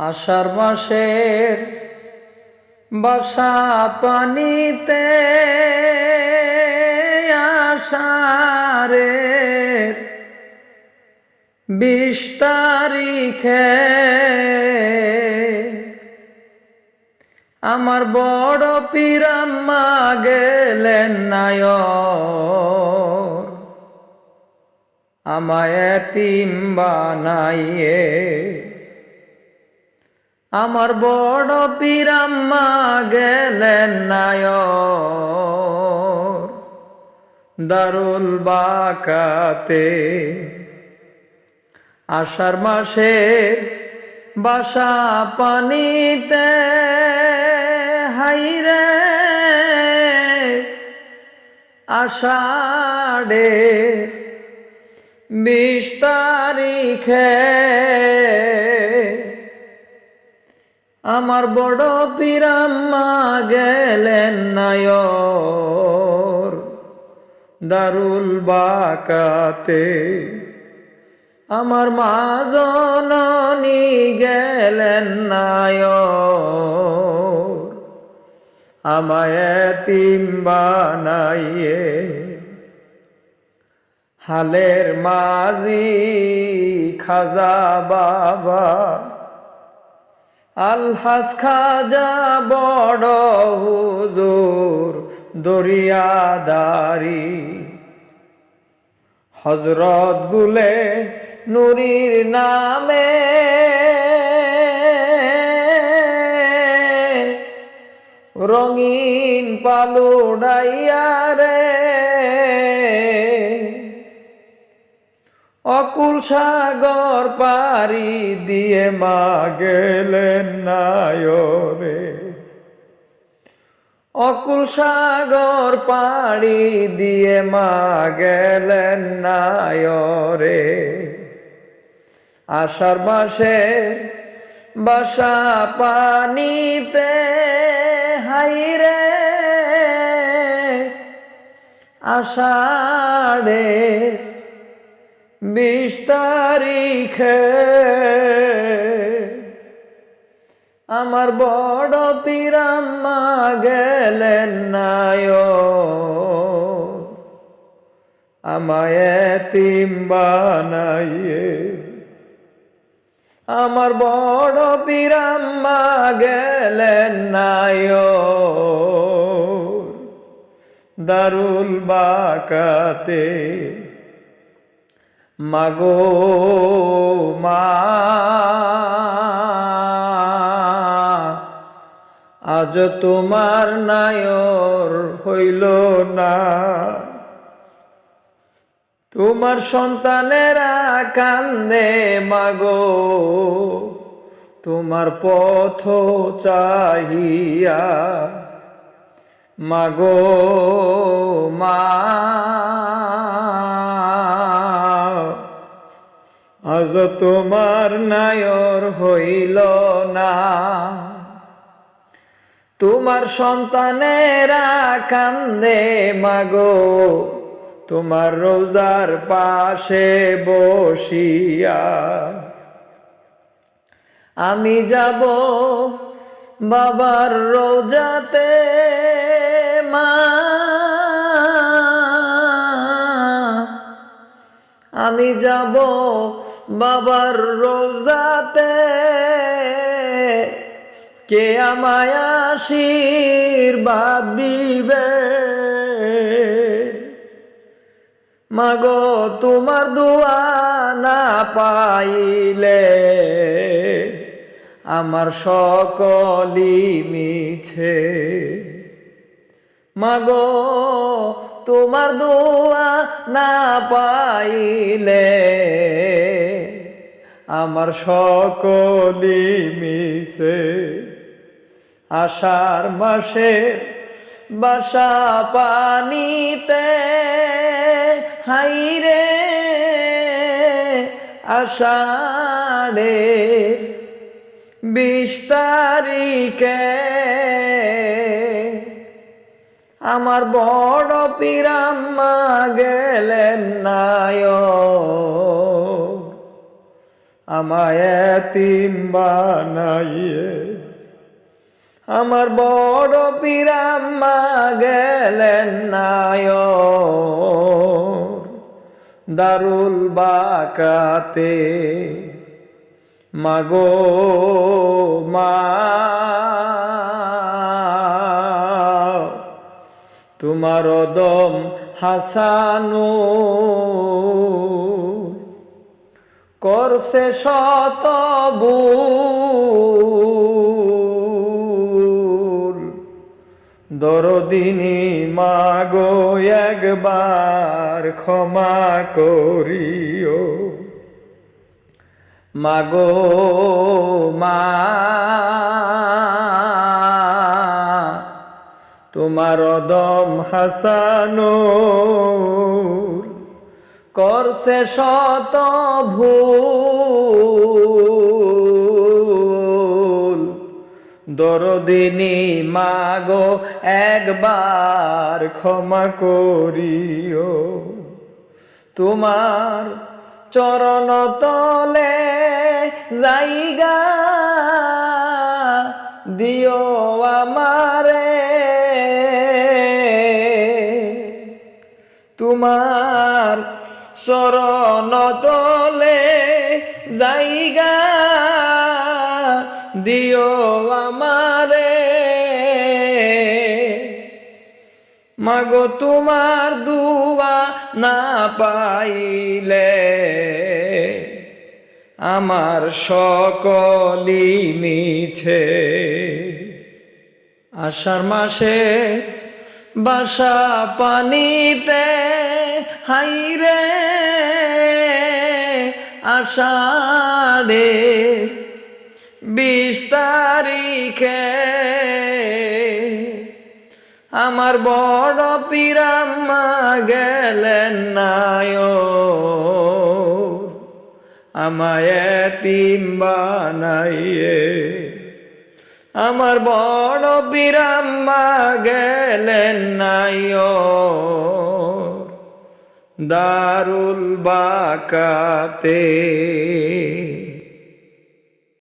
আষাঢ় মাসের বাসা পানিতে আষাঢ়ের বিশ তারিখে আমার বড় পিরাম্মা গেলেন নায়র আমায় এতিম বানাইয়ে আমার বড় পিরাম্মা গেলেন নায়র দারুল বাকাতে আষাঢ় মাসে বাসা পানিতে হাইরে আষাঢ়ে বিশ তারিখে আমার বড় পিরাম্মা গেলেন নায়র। দারুল বাকাতে আমার মা জননী গেলেন নায়র। আমায় এতিম বানাইয়ে হালের মাঝি খাজা বাবা আলহাস খাজা বড় হুজুর দরিয়াদারি। হজরত গুলে নুরির নামে রঙিন পালু অকুল সাগর পারি দিয়ে মা গেলেন নায়রে। অকুল সাগর পাড়ি দিয়ে মা গেলেন নায়রে। আষাঢ় মাসের বাসা পানিতে হাইরে। আষাঢ়ের বিশ তারিখে আমার বড় পিরাম্মা গেলেন নায় আমায় এতিম বানাইয়ে। আমার বড় পিরাম্মা গেলেন নায় দারুল বাকাতে মাগো মা, আজ তোমার নায়র হইল না। তোমার সন্তানেরা কান্দে মাগো, তোমার পথ চাহিয়া। মাগো মা আজ তোমার নায়র হইল না। তোমার সন্তানেরা কান্দে মাগো। তোমার রোজার পাশে বসিয়া। আমি যাব বাবার রোজাতে মা। আমি যাব বাবার রোজাতে কে আমায় আশীর্বাদ দিবে? মাগো, তোমার দোয়া না পাইলে আমার সকলি মিছে। মাগো, তোমার দোয়া না পাইলে আমার সকলি মিছে আষাঢ় মাসে বাসা পানিতে, হাইরে আষাঢ়ে বিশ তারিখে। আমার বড় পিরাম্মা গেলেন নায় আমায় এতিম বানাইয়ে। আমার বড় পিরাম্মা গেলেন নায় দারুল বাকাতে। মাগো মা। তোমার দম হাসানু। করছে শত দরদিনী মাগো একবার ক্ষমা করিও। মাগো মা তোমার দম হাসানুর করছে শত ভুল। দরদিনী, মাগো, একবার ক্ষমা করিও। তোমার চরণ তলে জাইগা দিও আমারে। তোমার শরণ তলে জাইগা দিও আমারে। মাগো, তোমার দুয়া না পাইলে আমার সকলি মিছে। আষাঢ় মাসে বাসা পানিতে হাইরে আষাঢ়ে বিশ তারিখে আমার বড় পিরাম্মা গেলেন নায় আমায় এতিম বানাইয়ে। আমার বড় বিরাম্মা গেলেন নায় দারুল বাকাতে।